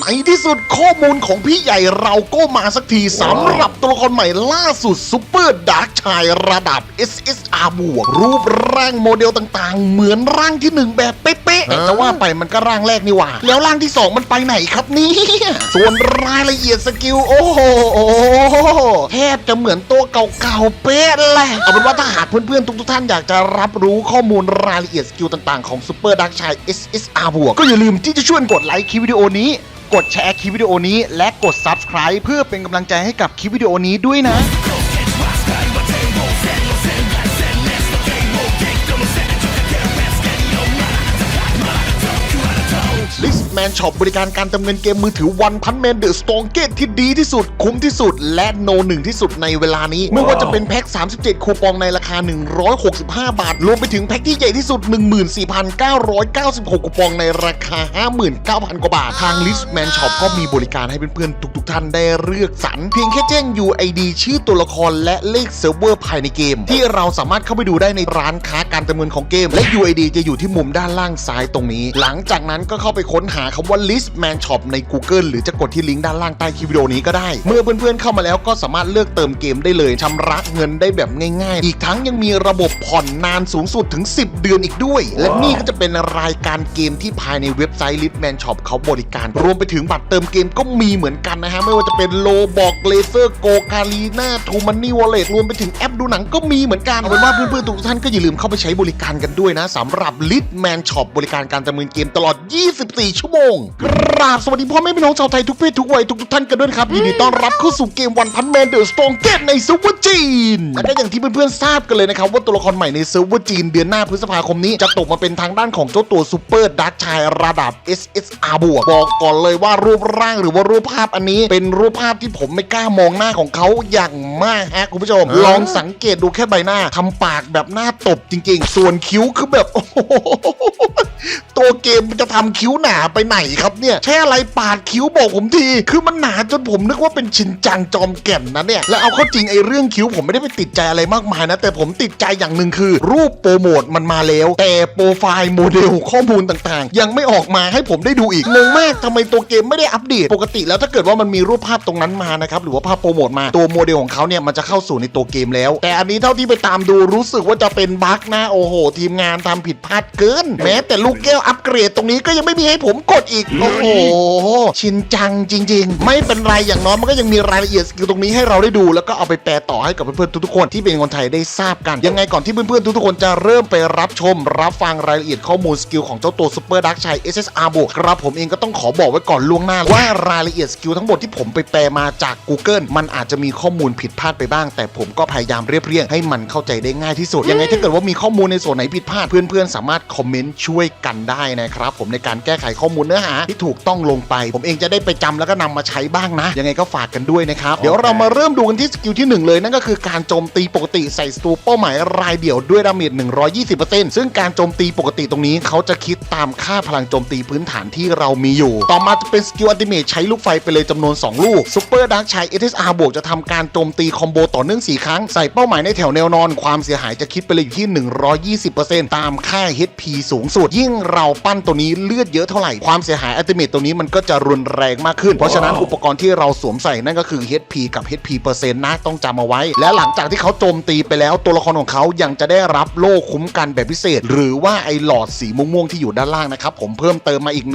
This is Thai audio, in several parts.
ในที่สุดข้อมูลของพี่ใหญ่เราก็มาสักทีสำหรับตัวละครใหม่ล่าสุดซูเปอร์ดาร์กชายระดับ SSR บวก รูปร่างโมเดลต่างๆ เหมือนร่างที่หนึ่งแบบเป๊ะๆแต่จะว่าไปมันก็ร่างแรกนี่หว่า แล้วร่างที่สองมันไปไหนครับเนี่ยส่วนรายละเอียดสกิล โอ้โหแทบจะเหมือนตัวเก่าๆเป๊ะเลยเอาเป็นว่าถ้าหากเพื่อนๆ ทุกๆท่านอยากจะรับรู้ข้อมูลรายละเอียดสกิลต่างๆของซูเปอร์ดาร์กชาย SSR บวกก็อย่าลืมที่จะช่วยกดไลค์คลิปวิดีโอนี้ กดแชร์คลิปวิดีโอนี้ และกด Subscribe เพื่อเป็นกำลังใจให้กับคลิปวิดีโอนี้ด้วยนะลิสแมนช็อปบริการการเติมเงินเกมมือถือวันพันแมนเดอะสโตองเกตที่ดีที่สุดคุ้มที่สุด และโนหนึ่งที่สุดในเวลานี้ ไม่ว่าจะเป็นแพ็ค 37 คูปองในราคา 165 บาท รวมไปถึงแพ็คที่ใหญ่ที่สุด 14,996 คูปองในราคา 59,000 กว่าบาท ทางลิสแมนช็อปก็มีบริการให้เพื่อนๆทุกๆท่านได้เลือกสรรเพียงแค่แจ้ง UID ชื่อตัวละครและเลขเซิร์ฟเวอร์ภายในเกม ที่เราสามารถเข้าไปดูได้ในร้านค้าการเติมเงินของเกม และ UID จะอยู่ที่มุมด้านล่างซ้ายตรงนี้ หลังจากนั้นก็เข้าไปค้นหาคำว่า list man shop ใน Google หรือจะกดที่ลิงก์ด้านล่างใต้คลิปวิดีโอนี้ก็ได้ เมื่อเพื่อนๆเข้ามาแล้วก็สามารถเลือกเติมเกมได้เลยชำระเงินได้แบบง่าย ๆ อีกทั้งยังมีระบบผ่อนนานสูงสุดถึง 10 เดือนอีกด้วย และนี่ก็จะเป็นรายการเกมที่ภายในเว็บไซต์ list man shop เขาบริการ รวมไปถึงบัตรเติมเกมก็มีเหมือนกันนะฮะ ไม่ว่าจะเป็นโลบอกเลเซอร์โกกาลีนาทูมันนี่วอลเล็ตรวมไปถึงแอปดูหนังก็มีเหมือนกันเอาเป็นว่าเพื่อนๆทุกท่านก็อย่าลืมเข้าไปใช้บริการกันด้วยนะสำหรับ Lit Man Shop บริการการดำเนินเกมตลอด 24 ชั่วโมงกราบสวัสดีพ่อแม่พี่น้องชาวไทยทุกเพศทุกวัยทุกๆท่านกันด้วยนะครับยินดีต้อนรับเข้าสู่เกมวันพันแมนเดอะสตองเกตในเซิร์ฟเวอร์จีนและก็อย่างที่เพื่อนๆทราบกันเลยนะครับว่าตัวละครใหม่ในเซิร์ฟเวอร์จีนเดือนหน้าพฤษภาคมนี้จะตกมาเป็นทางด้านของเจ้าตัวซูเปอร์ดักชายระดับ SSR บวกบอกก่อนเลยว่ารูปร่างหรือว่ารูปภาพอันนี้ เป็นรูปภาพที่ผมไม่กล้ามองหน้าของเขาอย่างมากฮะคุณผู้ชม ลองสังเกตดูแค่ใบหน้าทำปากแบบหน้าตบจริง ๆ ส่วนคิ้วคือแบบโอ้โหตัวเกมมันจะทำคิ้วหนาไปไหนครับเนี่ยใช่อะไรปาดคิ้วบอกผมทีคือมันหนาจนผมนึกว่าเป็นชินจังจอมแก่นนะเนี่ย แล้วเอาเข้าจริงไอ้เรื่องคิ้วผมไม่ได้ไปติดใจอะไรมากมายนะ แต่ผมติดใจอย่างหนึ่งคือ รูปโปรโมทมันมาแล้ว แต่โปรไฟล์โมเดลข้อมูลต่างๆ ยังไม่ออกมาให้ผมได้ดูอีกงงมากทำไมตัวเกมไม่ได้อัปเดต ปกติแล้วถ้าเกิดว่ามันมีรูปภาพตรงนั้นมานะครับหรือว่าภาพโปรโมทมาตัวโมเดลของเขาเนี่ยมันจะเข้าสู่ในตัวเกมแล้ว แต่อันนี้เท่าที่ไปตามดูรู้สึกว่าจะเป็นบั๊กนะโอ้โห ทีมงานทำผิดพลาดเกิน แม้แต่ลูกแก้วอัปเกรดตรงนี้ก็ยังไม่มีให้ผมกดอีกโอ้โหชินจังจริง ๆ ไม่เป็นไรอย่างน้อยมันก็ยังมีรายละเอียดสกิลตรงนี้ให้เราได้ดู แล้วก็เอาไปแปลต่อให้กับเพื่อนๆทุกๆคนที่เป็นคนไทยได้ทราบกัน ยังไงก่อนที่เพื่อนๆทุกๆคนจะเริ่มไปรับชม รับฟังรายละเอียดข้อมูลสกิลของเจ้าตัวซูเปอร์ดักชัย SSR บวกครับผมเองก็ต้องขอบอกไว้ก่อนล่วงหน้าว่ารายละเอียดสกิลทั้งหมดที่ผมไปแปลมาจาก Google มันอาจจะมีข้อมูลผิดพลาดไปบ้าง แต่ผมก็พยายามเรียบเรียงให้มันเข้าใจได้ง่ายที่สุดยังไงถ้าเกิดว่ามีข้อมูลในส่วนไหนผิดพลาดเพื่อนๆสามารถคอมเมนต์ช่วยกันได้นะครับผมในการแก้ไขข้อมูลเนื้อหาที่ถูกต้องลงไป ผมเองจะได้ไปจำแล้วก็นำมาใช้บ้างนะ ยังไงก็ฝากกันด้วยนะครับ เดี๋ยวเรามาเริ่มดูกันที่สกิลที่หนึ่งเลย นั่นก็คือการโจมตีปกติใส่สตูเป้าหมายรายเดี่ยวด้วยดาเมจ120%ซึ่งการโจมตีปกติตรงนี้เขาจะคิดตามค่าพลังโจมตีพื้นฐานที่เรามีอยู่ ต่อมาจะเป็นสกิลอัลติเมทใช้ลูกไฟไปเลยจำนวน 2 ลูกซูเปอร์ดักชัย SSR บวกจะทำการโจมตีคอมโบต่อเนื่อง4ครั้งใส่เป้าหมายในแถวแนวนอน ความเสียหายจะคิดไปเลยอยู่ที่ 120%ตามค่า HP สูงสุด ยิ่งเราปั้นตัวนี้เลือดเยอะเท่าไหร่ความเสียหายอัลติเมทตัวนี้มันก็จะรุนแรงมากขึ้นเพราะฉะนั้นอุปกรณ์ที่เราสวมใส่นั่นก็คือ HP กับ HP เปอร์เซ็นต์นะต้องจำเอาไว้ และหลังจากที่เขาโจมตีไปแล้ว ตัวละครของเขายังจะได้รับโล่คุ้มกันแบบพิเศษ หรือว่าไอ้หลอดสีม่วงๆที่อยู่ด้านล่างนะครับผมเพิ่มเติมมาอีก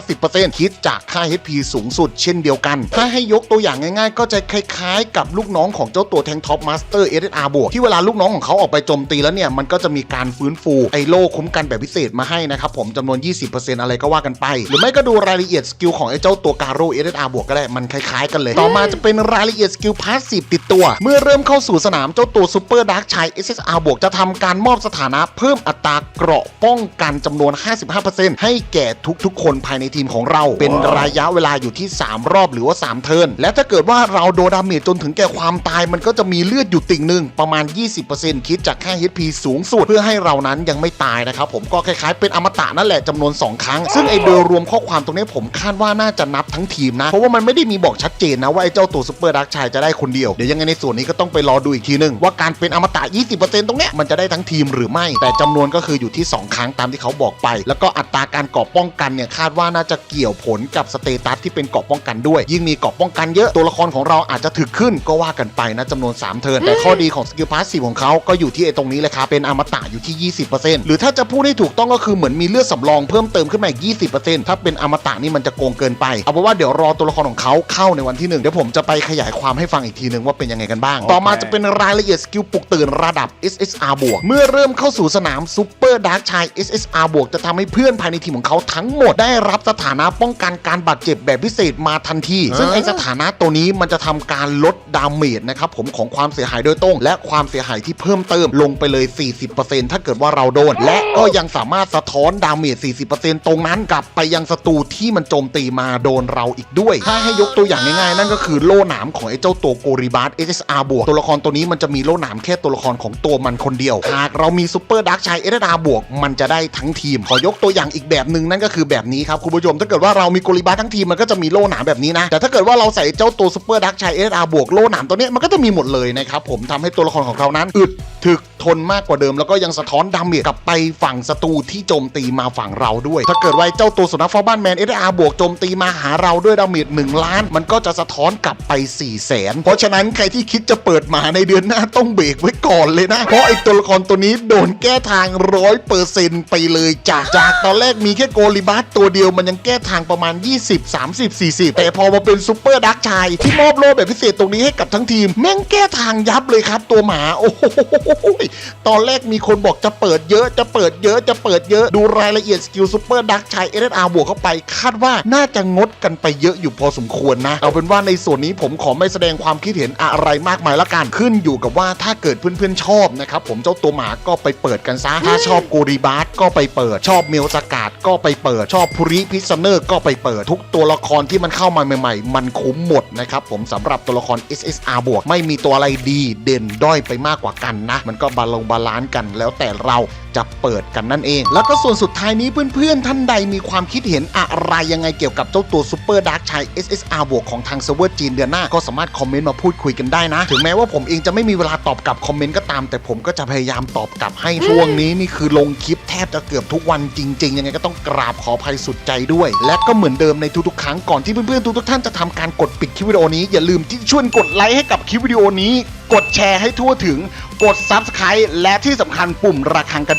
150%คิดจากค่า HP สูงสุด เช่นเดียวกัน ถ้าให้ยกตัวอย่างง่ายๆ ก็จะคล้ายๆ กับลูกน้องของเจ้าตัวแทงท็อปมาสเตอร์ SSR บวกที่เวลาลูกน้องของเขาออกไปโจมตีแล้วเนี่ยมันก็จะมีการฟื้นฟูไอ้โล่คุ้มกันแบบพิเศษมาให้นะครับผมจำนวน 20%อะไรก็ว่ากันไป หรือไม่ก็ดูรายละเอียดสกิลของไอ้เจ้าตัวการโร่ SSR บวกก็ได้มันคล้ายๆ กันเลย ต่อมาจะเป็นรายละเอียดสกิลพาสซีฟติดตัว เมื่อเริ่มเข้าสู่สนามเจ้าตัวซูเปอร์ดาร์กชัย SSR บวกจะทำการมอบสถานะเพิ่มอัตราเกราะป้องกันจำนวน 55%ให้แก่ทุกๆ คนภายในทีมของเรา เป็นระยะเวลาอยู่ที่ 3 รอบหรือว่า 3 เทิร์นและถ้าเกิดว่าเราโดนดาเมจจนถึงแก่ความตายมันก็จะมีเลือดอยู่ติ่งหนึ่งประมาณ 20%คิดจากค่า HP สูงสุดเพื่อให้เรานั้นยังไม่ตายนะครับผมก็คล้ายๆ เป็นอมตะนั่นแหละจำนวน 2 ครั้ง ซึ่งไอโดยรวมข้อความตรงนี้ผมคาดว่าน่าจะนับทั้งทีมนะเพราะว่ามันไม่ได้มีบอกชัดเจนนะว่าไอ้เจ้าตัวซูเปอร์ดักชายจะได้คนเดียว เดี๋ยวยังไงในส่วนนี้ก็ต้องไปรอดูอีกทีหนึง ว่าการเป็นอมตะ 20%ตรงเนี้ยมันจะได้ทั้งทีมหรือไม่ แต่จำนวนก็คืออยู่ที่ 2 ครั้งตามที่เขาบอกไป แล้วก็อัตราการเกาะป้องกันเนี่ยคาดว่าน่าจะเกี่ยวผลกับสเตตัสที่เป็นเกาะป้องกันด้วย ยิ่งมีเกาะป้องกันเยอะตัวละครของเราอาจจะถึกขึ้นก็ว่ากันไปนะจำนวน 3 เทิร์นแต่ข้อดีของสกิลพาสซีของเขาก็อยู่ที่ไอ้ตรงนี้เลยครับเป็นอมตะอยู่ที่ 20%หรือถ้าจะพูดให้ถูกต้องก็คือเหมือนมีเลือดสำรองเพิ่มเติมขึ้นมาอีก 20%ถ้าเป็นอมตะนี่มันจะโกงเกินไปเอาเป็นว่าเดี๋ยวรอตัวละครของเขาเข้าในวันที่หนึ่งเดี๋ยวผมจะไปขยายความให้ฟังอีกทีหนึ่งว่าเป็นยังไงกันบ้าง ต่อมาจะเป็นรายละเอียดสกิลปลุกตื่นระดับ SSR บวก เมื่อเริ่มเข้าสู่สนามซูเปอร์ดาร์กชาย SSR บวกจะทำให้เพื่อนภายในทีมของเขาทั้งหมดได้รับสถานะป้องกันการบาดเจ็บแบบพิเศษมาทันที ซึ่งไอสถานะตัวนี้มันจะทำการลดดาเมจนะครับผมของความเสียหายโดยตรง และความเสียหายที่เพิ่มเติมลงไปเลย 40%ถ้าเกิดว่าเราโดน และก็ยังสามารถสะท้อนดาเมจ 40%ตรงนั้นกลับไปยังศัตรูที่มันโจมตีมาโดนเราอีกด้วย ถ้าให้ยกตัวอย่างง่ายๆ นั่นก็คือโล่หนามของไอ้เจ้าตัวโกริบัส SSR บวกตัวละครตัวนี้มันจะมีโล่หนามแค่ตัวละครของตัวมันคนเดียว หากเรามีซูเปอร์ดักชัย SSR บวกมันจะได้ทั้งทีม ขอยกตัวอย่างอีกแบบหนึ่งนั่นก็คือแบบนี้ครับคุณผู้ชม ถ้าเกิดว่าเรามีโกริบัสทั้งทีมมันก็จะมีโล่หนามแบบนี้นะ แต่ถ้าเกิดว่าเราใส่เจ้าตัวซูเปอร์ดักชัย SSR บวกโล่หนามตัวนี้มันก็จะมีหมดเลยนะครับผมทำให้ตัวละครของเรานั้นอึดถึกทนมากกว่าเดิมแล้วก็ยังสะท้อนดาเมจกลับไปฝั่งศัตรูที่โจมตีมาฝั่งเราด้วย ถ้าเกิดว่าไอ้เจ้าตัวสุนัขเฝ้าบ้านแมนเออาร์บวกโจมตีมาหาเราด้วยดาเมจ1ล้าน มันก็จะสะท้อนกลับไป4 0 0แสนเพราะฉะนั้นใครที่คิดจะเปิดหมาในเดือนหน้าต้องเบรกไว้ก่อนเลยนะ เพราะไอตัวละครตัวนี้โดนแก้ทางร้อยเปอร์เซ็นต์ไปเลยจากจากตอนแรกมีแค่โกลิบัสตัวเดียวมันยังแก้ทางประมาณ 20 30 40 แต่พอมาเป็นซูเปอร์ดักชายที่มอบโล่แบบพิเศษตรงนี้ให้กับทั้งทีมแม่งแก้ทางยับเลยครับตัวหมาโอ้โหตอนแรกมีคนบอกจะเปิดเยอะจะเปิดเยอะจะเปิดเยอะดูรายละเอียดสกิลซูเปอร์ดักชายเอเอาร์บวกเข้าไป คาดว่าน่าจะงดกันไปเยอะอยู่พอสมควรนะ เอาเป็นว่าในส่วนนี้ผมขอไม่แสดงความคิดเห็นอะไรมากมายละกันขึ้นอยู่กับว่าถ้าเกิดเพื่อนๆชอบนะครับผมเจ้าตัวหมาก็ไปเปิดกันซะถ้าชอบโกริบาสก็ไปเปิดชอบเมลสกาดก็ไปเปิดชอบพุริพิซเนอร์ก็ไปเปิดทุกตัวละครที่มันเข้ามาใหม่ ๆ มันคุ้มหมดนะครับผมสำหรับตัวละคร SSR บวกไม่มีตัวอะไรดีเด่นด้อยไปมากกว่ากันนะมันก็บาลงบาลานซ์กันแล้วแต่เราจะเปิดกันนั่นเอง แล้วก็ส่วนสุดท้ายนี้เพื่อนๆ ท่านใดมีความคิดเห็นอะไรยังไงเกี่ยวกับเจ้าตัวซูเปอร์ดาร์กชาย SSR บวกของทางเซิร์ฟเวอร์จีนเดือนหน้าก็สามารถคอมเมนต์มาพูดคุยกันได้นะ ถึงแม้ว่าผมเองจะไม่มีเวลาตอบกลับคอมเมนต์ก็ตาม แต่ผมก็จะพยายามตอบกลับให้ช่วงนี้นี่คือลงคลิปแทบจะเกือบทุกวันจริง ๆ ยังไงก็ต้องกราบขออภัยสุดใจด้วย และก็เหมือนเดิมในทุกๆครั้งก่อนที่เพื่อนๆทุกๆท่านจะทำการกดปิดคลิปวิดีโอนี้อย่าลืมที่ช่วยกดไลค์ให้กับคลิปวิดีโอนี้ กดแชร์ให้ทั่วถึง กด Subscribe และที่สำคัญปุ่มระฆังกระ